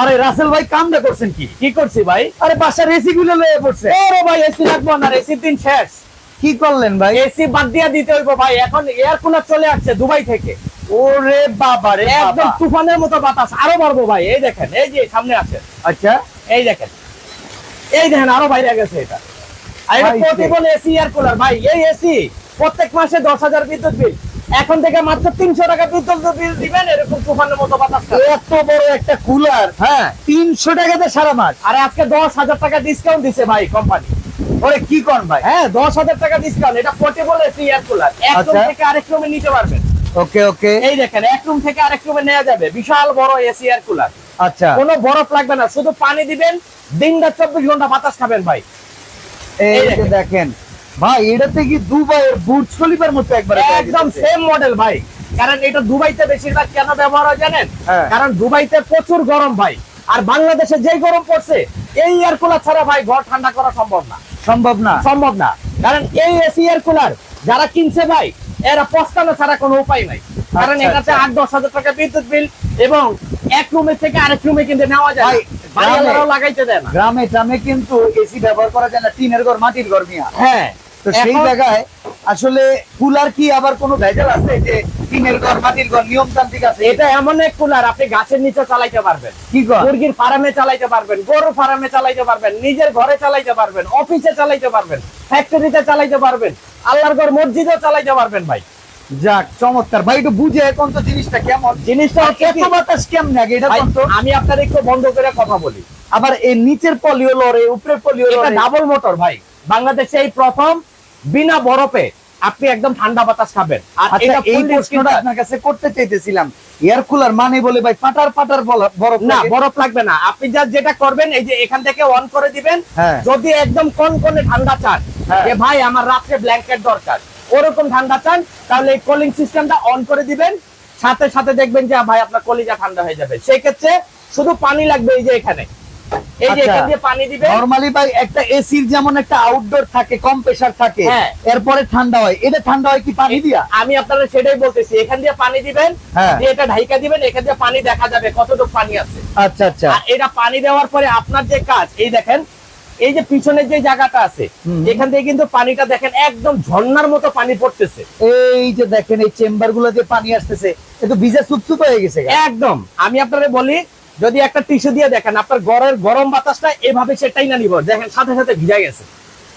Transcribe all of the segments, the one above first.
আরে রাসেল ভাই কামটা করছেন কি? কি করছি ভাই? আরে বাসার এসি গুলো লয়ে পড়ছে। ওরে ভাই এসি লাগবো না এসির দিন শেষ। কি করলেন ভাই? এসি বাদ দিয়া দিতে হইব ভাই এখন এয়ার কুলার চলে আসছে দুবাই থেকে। ওরে বাবা রে একদম তুফানের মতো বাতাস আরও বাড়বো ভাই। এই দেখেন এই যে সামনে আছে। আচ্ছা। এই দেখেন। এই দেখেন আরও বাইরে গেছে এটা। আর এটা প্রতিবল এসি এয়ার কুলার ভাই এই এসি প্রত্যেক মাসে দশ হাজার বিদ্যুৎ বিল। এখন থেকে মাত্র তিনশো টাকা বিদ্যুৎ বিল দিবেন এরকম তুফানের মতো বাতাস এত বড় একটা কুলার হ্যাঁ। তিনশো টাকাতে সারা মাস। আর আজকে দশ হাজার টাকা ডিসকাউন্ট দিছে ভাই কোম্পানি ওরে কি কর ভাই? হ্যাঁ দশ হাজার টাকা ডিসকাউন্ট এটা পোর্টেবল এসি এয়ার কুলার এক রুম আচ্ছা। থেকে আরেক রুমে নিতে পারবেন। ওকে ওকে। এই দেখেন এক রুম থেকে আরেক রুমে নেওয়া যাবে। বিশাল বড় এসি এয়ার কুলার আচ্ছা। কোনো বরফ লাগবে না শুধু পানি দিবেন দিন রাত চব্বিশ ঘণ্টা বাতাস খাবেন ভাই। এই দেখেন। ভাই এটাতে কি দুবাইয়ের বুর্জ খলিফার মতো একবার একদম সেম মডেল ভাই। কারণ এটা দুবাইতে বেশিরভাগ কেন ব্যবহার হয় জানেন? হ্যাঁ। কারণ দুবাইতে প্রচুর গরম ভাই। আর বাংলাদেশে যেই গরম পড়ছে এই এয়ার কুলার ছাড়া ভাই ঘর ঠান্ডা করা সম্ভব না। সম্ভব না। সম্ভব না। কারণ এই এসি এয়ার কুলার যারা কিনছে ভাই এরা পস্তানো ছাড়া কোনো উপায় নাই। কারণ আচ্ছা, এটাতে আচ্ছা। আট দশ হাজার টাকা বিদ্যুৎ বিল এবং এক রুমের থেকে আরেক রুমে কিন্তু নেওয়া যায় লাগাইতে দেয় না। গ্রামে গ্রামে কিন্তু এসি ব্যবহার করা যায় না। টিনের ঘর মাটির ঘর মিয়া। হ্যাঁ। তো সেই জায়গায় আসলে কুলার কি আবার কোনো ভেজাল আছে যে টিনের ঘর মাটির ঘর নিয়মতান্ত্রিক আছে? এটা এমন এক কুলার আপনি গাছের নিচে চালাইতে পারবেন। কি মুরগির ফার্মে চালাইতে পারবেন গরুর ফার্মে চালাইতে পারবেন নিজের ঘরে চালাইতে পারবেন অফিসে চালাইতে পারবেন ফ্যাক্টরিতে চালাইতে পারবেন আল্লাহর ঘর মসজিদেও চালাইতে পারবেন ভাই। যাক চমৎকার। ভাই একটু বুঝে এখন তো জিনিসটা কেমন? জিনিসটা এত বাতাস কেমন আগে? এটা তো আমি আপনার একটু বন্ধ করে কথা বলি। আবার এই নিচের পলিও লড়ে উপরের পলিও লড়ে। ডাবল মোটর ভাই। বাংলাদেশে এই প্রথম বিনা বরফে আপনি একদম ঠান্ডা বাতাস খাবেন। আর আচ্ছা এটা এই প্রশ্নটা আপনার কাছে করতে চাইতেছিলাম। এয়ার কুলার মানে বলে ভাই পাটার পাটার বরফ না বরফ লাগবে না। আপনি যা যেটা করবেন এই যে এখান থেকে অন করে দিবেন। হ্যাঁ। যদি একদম কনকনে ঠান্ডা চান হ্যাঁ। যে ভাই আমার রাত্রে ব্ল্যাঙ্কেট দরকার ওরকম ঠান্ডা চান তাহলে এই কুলিং সিস্টেমটা অন করে দিবেন। সাথে সাথে দেখবেন যে ভাই আপনার কলিজা ঠান্ডা হয়ে যাবে। সেই ক্ষেত্রে শুধু পানি লাগবে এই যে এখানে। আচ্ছা। এখান দিয়ে পানি দিবেন। নরমালি ভাই একটা এসির যেমন একটা আউটডোর থাকে কম প্রেসার থাকে হ্যাঁ। এরপরে ঠান্ডা হয়। এটা ঠান্ডা কি পানি দিয়া? আমি আপনারা সেটাই বলতেছি এখান দিয়ে পানি দিবেন। দিয়ে এটা ঢাইকা দিবেন এখান দিয়ে পানি দেখা যাবে কতটুকু পানি আছে। আচ্ছা আচ্ছা। এটা পানি দেওয়ার পরে আপনার যে কাজ এই দেখেন এই যে পিছনের যে জায়গাটা আছে এখান থেকে কিন্তু পানিটা দেখেন একদম ঝর্ণার মতো পানি পড়তেছে। এই যে দেখেন এই চেম্বারগুলো যে পানি আসতেছে এ তো ভিজে সুপসুপ হয়ে গেছে একদম। আমি আপনারে বলি যদি একটা টিস্যু দিয়ে দেখেন আপনার গড়ের গরম বাতাসটা এভাবে সেটাই না নিব। দেখেন সাথে সাথে ভিজা গেছে।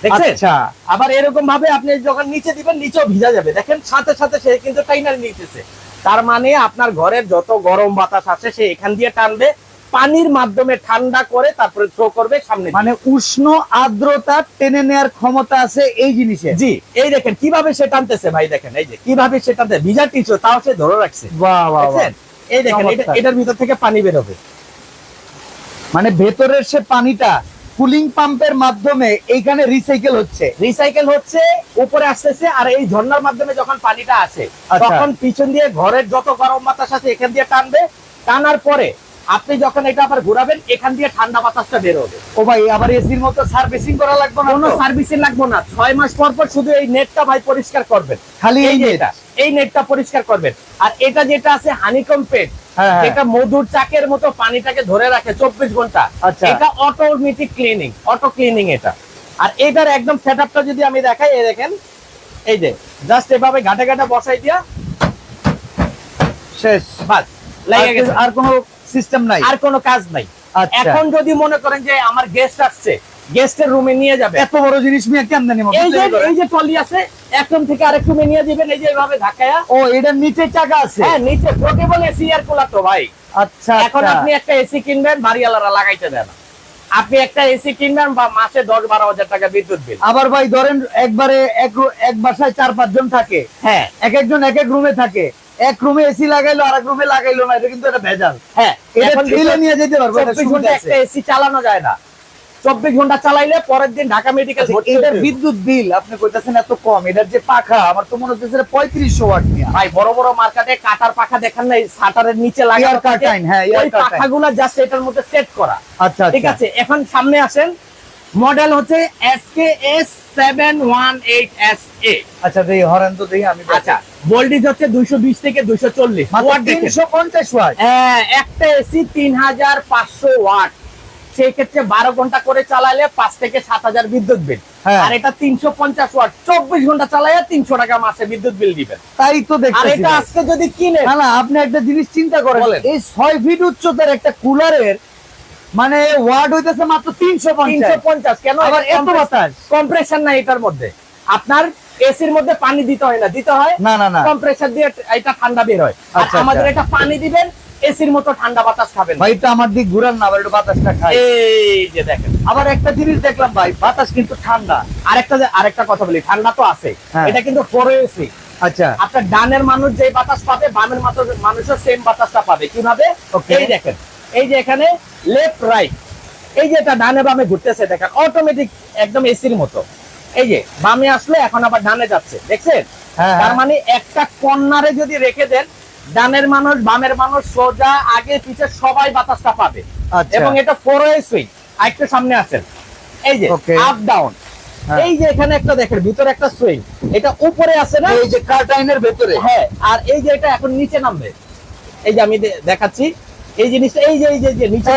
দেখছেন? আচ্ছা। আবার এরকম ভাবে আপনি যখন নিচে দিবেন নিচেও ভিজা যাবে। দেখেন সাথে সাথে সে কিন্তু টাইনার নিতেছে। তার মানে আপনার ঘরের যত গরম বাতাস আছে সে এখান দিয়ে টানবে পানির মাধ্যমে ঠান্ডা করে তারপরে থ্রো করবে সামনে মানে উষ্ণ আর্দ্রতা টেনে নেয়ার ক্ষমতা আছে এই জিনিসে? জি এই দেখেন কীভাবে সে টানতেছে ভাই দেখেন এই যে কীভাবে সে টানতে ভিজা তাও সে ধরে রাখছে। বাহ বাহ এই দেখেন এটার ভিতর থেকে পানি মানে ভেতরের সে পানিটা কুলিং পাম্পের মাধ্যমে এইখানে রিসাইকেল হচ্ছে। রিসাইকেল হচ্ছে উপরে আসতেছে আর এই ঝর্ণার মাধ্যমে যখন পানিটা আসে আচ্ছা। তখন পিছন দিয়ে ঘরের যত গরম বাতাস আছে এখান দিয়ে টানবে। টানার পরে আপনি যখন এটা আবার ঘুরাবেন এখান দিয়ে ঠান্ডা বাতাসটা বের হবে। ও ভাই আবার এসির মতো সার্ভিসিং করা লাগবে না কোনো? সার্ভিসিং লাগবে না। ছয় মাস পর পর শুধু এই নেটটা ভাই পরিষ্কার করবেন। খালি এই এটা এই নেটটা পরিষ্কার করবেন। আর এটা যেটা আছে হানিকম পেট হ্যাঁ, হ্যাঁ। এটা মধুর চাকের মতো পানিটাকে ধরে রাখে চব্বিশ ঘণ্টা। আচ্ছা। এটা অটোমেটিক ক্লিনিং অটো ক্লিনিং এটা। আর এটার একদম সেটআপটা যদি আমি দেখাই এই দেখেন এই যে জাস্ট এভাবে ঘাটে ঘাটে বসাই দিয়া শেষ। বাস। আর কোনো সিস্টেম নাই। আর কোনো কাজ নাই। আচ্ছা। এখন যদি মনে করেন যে আমার গেস্ট আসছে গেস্টের রুমে নিয়ে যাবে। এত বড় জিনিস মিয়া কেমনে নিব? এই যে এই যে টলি আছে থেকে আরেক রুমে নিয়ে দিবেন এই যে এইভাবে ধাক্কায়া। ও এটার নিচে চাকা আছে? হ্যাঁ নিচে পোর্টেবল এসি এয়ার কুলার তো ভাই। আচ্ছা এখন আচ্ছা। আপনি একটা এসি কিনবেন বাড়িওয়ালারা লাগাইতে দেন আপনি একটা এসি কিনবেন বা মাসে দশ বারো হাজার টাকা বিদ্যুৎ বিল। আবার ভাই ধরেন একবারে এক এক বাসায় চার পাঁচ জন থাকে। হ্যাঁ। এক একজন এক এক রুমে থাকে। এক রুমে এসি লাগাইলো আর এক রুমে লাগাইলো না এটা কিন্তু একটা ভেজাল। হ্যাঁ এটা ঠেলে নিয়ে যেতে পারব চব্বিশ ঘণ্টা একটা এসি চালানো যায় না। চব্বিশ ঘণ্টা চালাইলে পরের দিন ঢাকা মেডিকেল আচ্ছা, এটার বিদ্যুৎ বিল আপনি কইতাছেন এত কম এটার যে পাখা আমার তো মনে হচ্ছে পঁয়ত্রিশশো ওয়াট নিয়ে। ভাই বড় বড় মার্কেটে কাটার পাখা দেখেন না সাটারের নিচে লাগানো Ear থাকে হ্যাঁ, ওই। পাখাগুলো জাস্ট এটার মধ্যে সেট করা। আচ্ছা ঠিক আছে এখন সামনে আসেন। মডেল হচ্ছে S K S seven one eight S A আচ্ছা দেখি হরেন তো দেখি আমি আচ্ছা ভোল্টেজ হচ্ছে দুইশো বিশ থেকে দুইশো চল্লিশ। তিনশো পঞ্চাশ ওয়াট। হ্যাঁ, একটা এসি তিন হাজার পাঁচশো ওয়াট। সেই ক্ষেত্রে বারো ঘণ্টা করে চালালে পাঁচ থেকে সাত হাজার বিদ্যুৎ বিল। হ্যাঁ। আর এটা তিনশো পঞ্চাশ ওয়াট। চব্বিশ ঘণ্টা চালালে তিনশো টাকা মাসে বিদ্যুৎ বিল দিবেন। তাই তো আর এটা আজকে যদি কিনে না না আপনি একটা জিনিস চিন্তা করেন। এই ছয় ফিট উচ্চতার একটা কুলারের মানে ওয়াট হইতেছে মাত্র তিনশো তিনশো পঞ্চাশ। পঞ্চাশ কেন? আবার এত বাতাস। কম্প্রেশন নাই এটার মধ্যে। আপনার এসির মধ্যে পানি দিতে হয় না। দিতে হয় না না না। কম্প্রেসার দিয়ে এটা ঠান্ডা বের হয়। আচ্ছা, আমাদের আচ্ছা। এটা পানি দিবেন এসির মতো ঠান্ডা বাতাস খাবেন। ভাই তো আমার দিক ঘুরান না একটু বাতাসটা খাই। এই যে দেখেন। আবার একটা জিনিস দেখলাম ভাই বাতাস কিন্তু ঠান্ডা। আরেকটা আরেকটা কথা বলি ঠান্ডা তো আছে। হ্যাঁ। এটা কিন্তু ফোর এসি আচ্ছা। আপনার ডানের মানুষ যে বাতাস পাবে বামের মানুষ মানুষও সেম বাতাসটা পাবে। কীভাবে. এই দেখেন। এই যে এখানে লেফট রাইট এই যে এটা ডানে বামে ঘুরতেছে দেখেন। অটোমেটিক একদম এসির মতো। এই যে বামে আসলে এখন আবার ডানে যাচ্ছে দেখছেন? হ্যাঁ, তার হ্যাঁ। মানে একটা কর্নারে যদি রেখে দেন ডানের মানুষ বামের মানুষ সোজা আগে পিছে সবাই বাতাসটা পাবে। আচ্ছা। এবং এটা ফোর ওয়ে সুইং আরেকটু সামনে আসেন। এই যে আপ ডাউন হ্যাঁ। এই যে এখানে একটা দেখেন ভিতরে একটা সুইং এটা উপরে আছে না? এই যে কার্টাইনের ভেতরে। হ্যাঁ আর এই যে এটা এখন নিচে নামবে। এই যে আমি দেখাচ্ছি। এই জিনিসটা এই যে এই যে নিচে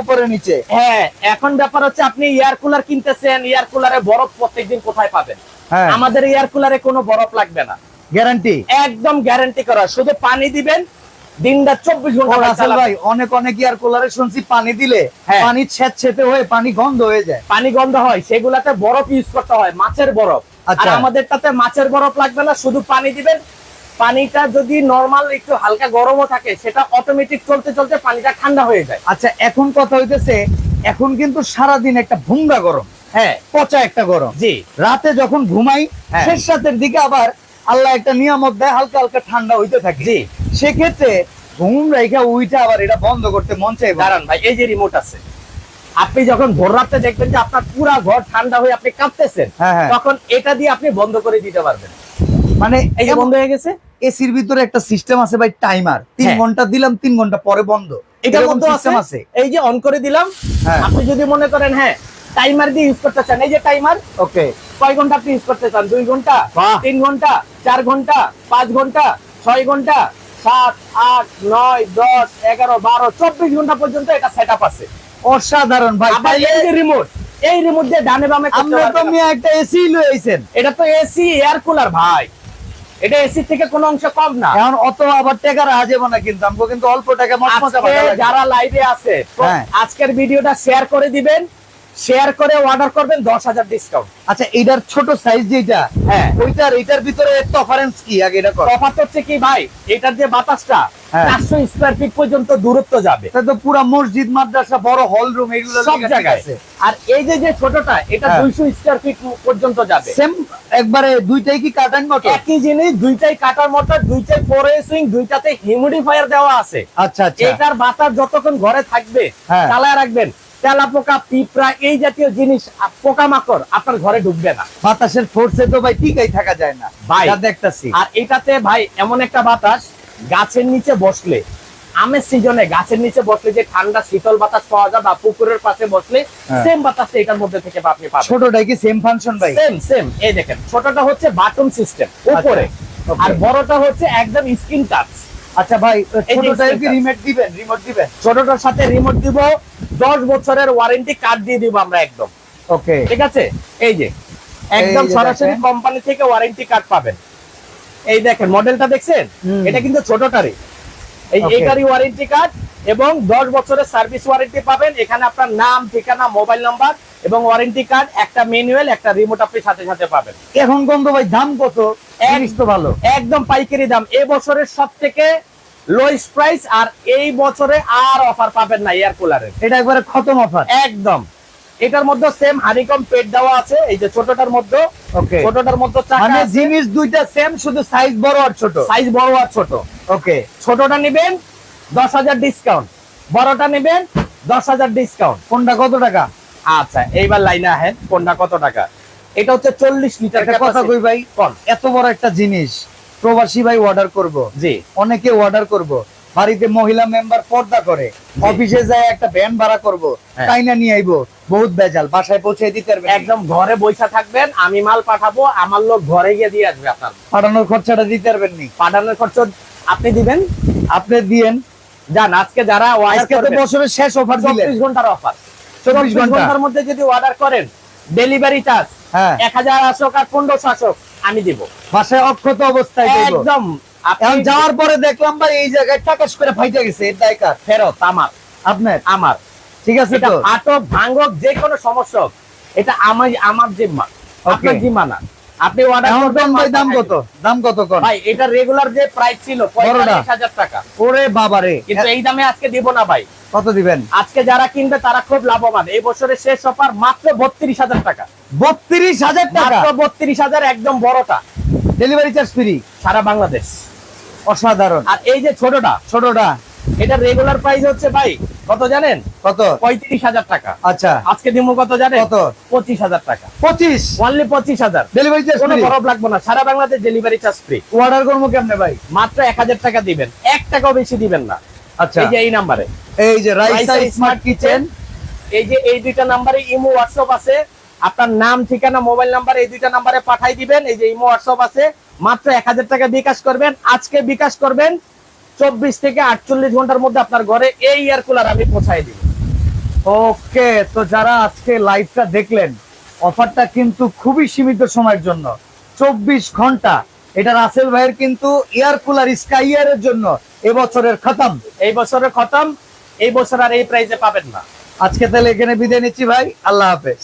উপরে নিচে। হ্যাঁ এখন ব্যাপার হচ্ছে আপনি এয়ার কুলার কিনতেছেন এয়ার কুলারে বরফ প্রত্যেকদিন কোথায় পাবেন? হ্যাঁ। আমাদের এয়ার কুলারে কোনো বরফ লাগবে না। গ্যারান্টি একদম গ্যারান্টি করা। শুধু পানি দিবেন দিনটা চব্বিশ ঘণ্টা ভাই অনেক অনেক ইয়ার কুলারে শুনছি পানি দিলে হ্যাঁ। পানি ছেদ ছেতে হয়ে পানি গন্ধ হয়ে যায়। পানি গন্ধ হয় সেগুলাতে বরফ ইউজ করতে হয় মাছের বরফ। আর আচ্ছা। আমাদেরটাতে মাছের বরফ লাগবে না শুধু পানি দিবেন পানিটা যদি নরমাল একটু হালকা গরমও থাকে সেটা অটোমেটিক চলতে চলতে পানিটা ঠান্ডা হয়ে যায়। আচ্ছা এখন কথা হইতেছে এখন কিন্তু সারাদিন একটা ভুঙ্গা গরম হ্যাঁ। পচা একটা গরম। জি। রাতে যখন ঘুমাই হ্যাঁ। শেষ রাতের দিকে আবার আল্লাহ একটা নিয়ামত দেয় হালকা হালকা ঠান্ডা হইতে থাকে। জি। সেক্ষেত্রে ঘুম রেখা উইটা আবার এটা বন্ধ করতে মন চাইবে দাঁড়ান ভাই এই যে রিমোট আছে আপনি যখন ভোর রাতে দেখবেন যে আপনার পুরা ঘর ঠান্ডা হয়ে আপনি কাঁপতেছেন হ্যাঁ, হ্যাঁ। তখন এটা দিয়ে আপনি বন্ধ করে দিতে পারবেন। মানে এই বন্ধ হয়ে গেছে? এসির ভিতরে একটা সিস্টেম আছে ভাই টাইমার তিন হ্যাঁ। ঘণ্টা দিলাম তিন ঘণ্টা পরে বন্ধ। মধ্যে system আছে? এই যে অন করে দিলাম। হ্যাঁ। আপনি যদি মনে করেন হ্যাঁ টাইমার দিয়ে ইউজ করতে চান এই যে টাইমার ওকে। কয় ঘণ্টা আপনি ইউজ করতে চান? দুই ঘণ্টা। তিন ঘণ্টা চার ঘণ্টা পাঁচ ঘণ্টা ছয় ঘণ্টা সাত আট নয় দশ এগারো বারো চব্বিশ ঘণ্টা পর্যন্ত এটা সেট আছে। অসাধারণ ভাই। রিমোট এই রিমোট দিয়ে ডানে বামে আমরা তো একটা এসি লয়ে আইছেন। এটা তো এসি এয়ার কুলার ভাই। এটা এসি থেকে কোনো অংশ কম না। এখন অত আবার টাকা রাখা যাবে না কিন্তু আমাকে কিন্তু অল্প টাকা যারা লাইভে আছে হ্যাঁ। আজকের ভিডিওটা শেয়ার করে দিবেন। শেয়ার করে অর্ডার করবেন দশ হাজার ডিসকাউন্ট আচ্ছা এটার ছোট সাইজ যেটা হ্যাঁ। ওইটার এটার ভিতরে তফারেন্স কি? আগে এটা তফাৎ হচ্ছে কি ভাই এটার যে বাতাসটা হ্যাঁ। চারশো স্কোয়ার ফিট পর্যন্ত দূরত্ব যাবে। তো পুরা মসজিদ মাদ্রাসা বড় হল রুম এগুলো সব জায়গায়। আর এই যে যে ছোটটা এটা হ্যাঁ। দুইশো স্কোয়ার ফিট পর্যন্ত যাবে। সেম একবারে দুইটাই কি মতো একই জিনিস দুইটাই কাটার মোটর দুইটাই ফোর সুইং দুইটাতে হিউমিডিফায়ার দেওয়া আছে। আচ্ছা আচ্ছা। এটার বাতাস যতক্ষণ ঘরে থাকবে হ্যাঁ। চালায় রাখবেন। তেলা পোকা পিঁপড়া এই জাতীয় জিনিস পোকা মাকড় আপনার ঘরে ঢুকবে না। বাতাসের ফোর্সে তো ভাই টিকাই থাকা যায় না। ভাই। দেখতাছি। আর এটাতে ভাই এমন একটা বাতাস গাছের নিচে বসলে আমের সিজনে গাছের নিচে বসলে যে ঠান্ডা শীতল বাতাস পাওয়া যায় বা পুকুরের পাশে বসলে হ্যাঁ। সেম বাতাসটা এটার মধ্যে থেকে আপনি পাবেন। ছোটটাই কি সেম ফাংশন ভাই? সেম সেম এই দেখেন ছোটটা হচ্ছে বাটন সিস্টেম উপরে। আচ্ছা, আর বড়টা হচ্ছে একদম স্ক্রিন টাচ আচ্ছা ভাই যে কি রিমোট দিবেন? রিমোট দিবেন। ছোটটার সাথে রিমোট দিব দশ বছরের ওয়ারেন্টি কার্ড দিয়ে দিব আমরা একদম। ওকে ঠিক আছে? এই যে একদম সরাসরি। কোম্পানি থেকে ওয়ারেন্টি কার্ড পাবেন। এই দেখেন মডেলটা দেখছেন? এটা কিন্তু ছোটটারই। এই. এটারই ওয়ারেন্টি কার্ড এবং দশ বছরের সার্ভিস ওয়ারেন্টি পাবেন। এখানে আপনার নাম ঠিকানা মোবাইল নাম্বার এবং ওয়ারেন্টি কার্ড একটা ম্যানুয়াল একটা রিমোট আপনি সাথে সাথে পাবেন। এখন গন্ধ ভাই দাম কত? ভালো। একদম পাইকারি দাম। বছরের সব থেকে লোয়েস্ট প্রাইস আর এই বছরে আর অফার পাবেন না এয়ার কুলারের এটা একবারে খতম অফার একদম। এটার মধ্যে সেম হানিকম পেট দেওয়া আছে। এই যে ছোটটার মধ্যে। ওকে ছোটটার মধ্যে মানে জিনিস দুইটা সেম শুধু সাইজ বড় আর ছোট? সাইজ বড় আর ছোট। ওকে ছোটটা নেবেন দশ হাজার ডিসকাউন্ট বড়টা নেবেন দশ হাজার ডিসকাউন্ট কোনটা কত টাকা? আচ্ছা এইবার লাইনে আহেন কোনটা কত টাকা? এটা হচ্ছে চল্লিশ লিটার কথা কই ভাই এত বড় একটা জিনিস প্রবাসী ভাই অর্ডার করব। জি। অনেকে অর্ডার করব। বাড়িতে মহিলা মেম্বার পর্দা করে। অফিসে যায় একটা ভ্যান ভাড়া করব হ্যাঁ। তাই না নিয়ে আইবো? বহুত বেজাল বাসায় পৌঁছে দিতে পারবেন একদম ঘরে বৈশা থাকবেন আমি মাল পাঠাবো আমার লোক ঘরে গিয়ে দিয়ে আসবে আপনার। পাঠানোর খরচাটা দিতে পারবেন নি। পাঠানোর খরচ আপনি দিবেন? আপনি দিয়েন যান আজকে যারা আজকে তো বছরের শেষ অফার দিলেন। 24 ঘণ্টার অফার 24 ঘণ্টার মধ্যে যদি অর্ডার করেন ডেলিভারি চার্জ হ্যাঁ। এক হাজার আসুক আর পনেরোশো আসুক আমি দিব। বাসায় অক্ষত অবস্থায় দেব একদম এখন যাওয়ার পরে দেখলাম ভাই এই জায়গায় টাকাস করে ফাইটে গেছে এর দায়কার ফেরত আমার। আপনার? আমার। ঠিক আছে তো? আটক ভাঙক যে কোনো সমস্যা এটা আমার আমার জিম্মা। আপনার জিম্মা না। আপনি অর্ডার ভাই দাম কত? দাম কত কোন? ভাই এটা রেগুলার যে প্রাইস ছিল পঁয়তাল্লিশ হাজার টাকা। ওরে বাবারে কিন্তু এই দামে আজকে দিব না ভাই। কত দিবেন? আজকে যারা কিনবে তারা খুব লাভবান। এই বছরের শেষ অফার মাত্র বত্রিশ হাজার টাকা। বত্রিশ হাজার টাকা? মাত্র বত্রিশ হাজার একদম বড়টা। ডেলিভারি চার্জ ফ্রি সারা বাংলাদেশ। অসাধারণ। আর এই যে ছোটটা ছোটটা? এটা রেগুলার প্রাইস হচ্ছে ভাই কত জানেন? কত? পঁয়ত্রিশ হাজার টাকা। আচ্ছা। আজকে কত জানেন? কত? পঁচিশ হাজার টাকা। পঁচিশ? অনলি পঁচিশ হাজার। ডেলিভারি চার্জ কোনো লাগবে না সারা Bangladesh delivery charge free order করব কেমনে ভাই? মাত্র এক হাজার টাকা দিবেন। এক টাকাও বেশি দিবেন না। আচ্ছা। এই যে এই নাম্বারে এই যে রাইসা স্মার্ট কিচেন এই যে এই দুইটা নাম্বারে ইমো হোয়াটসঅ্যাপ আছে। আপনার নাম ঠিকানা মোবাইল নাম্বার এই দুইটা নাম্বারে পাঠাই দিবেন। এই যে ইমো হোয়াটসঅ্যাপ আছে। মাত্র এক হাজার টাকা বিকাশ করবেন। আজকে বিকাশ করবেন চব্বিশ থেকে আটচল্লিশ ঘণ্টার মধ্যে আপনার ঘরে এই এয়ার কুলার আমি পৌঁছাই দিব। ওকে, তো যারা আজকে লাইভটা দেখলেন অফারটা কিন্তু খুবই সীমিত সময়ের জন্য। চব্বিশ ঘণ্টা। এটা রাসেল ভাইয়ের কিন্তু এয়ার কুলার স্কাই এর জন্য এবছরের খতম। এই বছরের খতম, এই বছর আর এই প্রাইজে পাবেন না। আজকে তাহলে এখানে বিদায় নিচ্ছি ভাই, আল্লাহ হাফেজ।